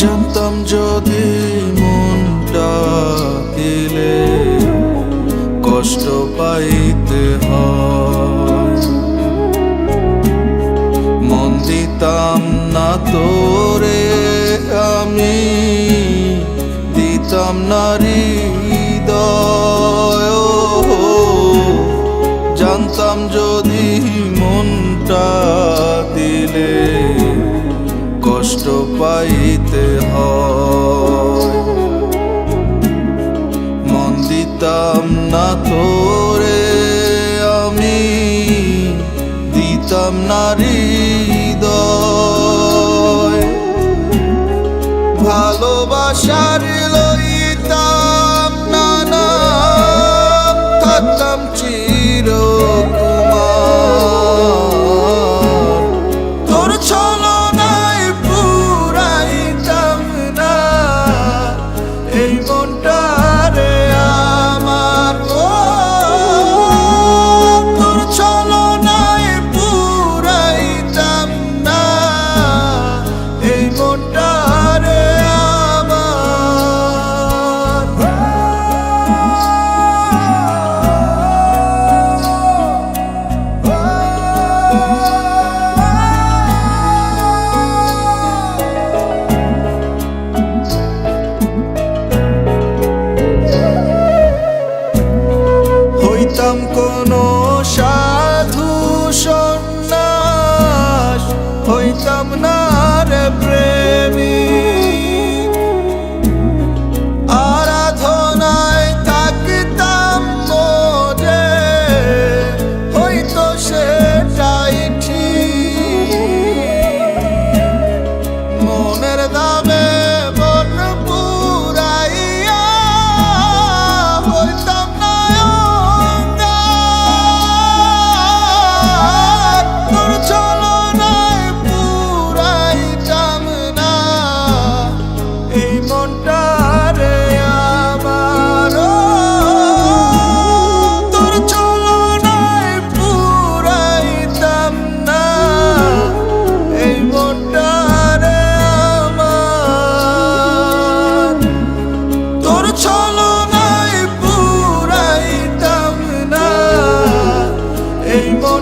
জানতাম যদি মনটা দিলে কষ্ট পাইতে হয়। মন দিতাম না তো আমি দিতাম নারী জানতাম যদি মনটা দিলে কষ্ট পাইতে হয়। মন দিতাম না তোরে, আমি দিতাম নারী দয় ভালোবাসার come now.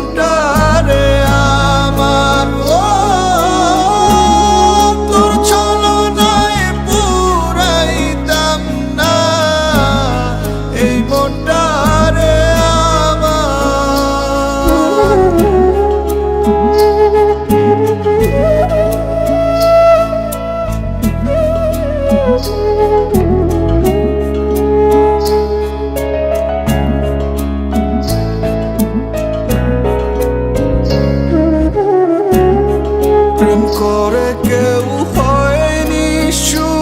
মনটা করে কেউ হয়নি শুধু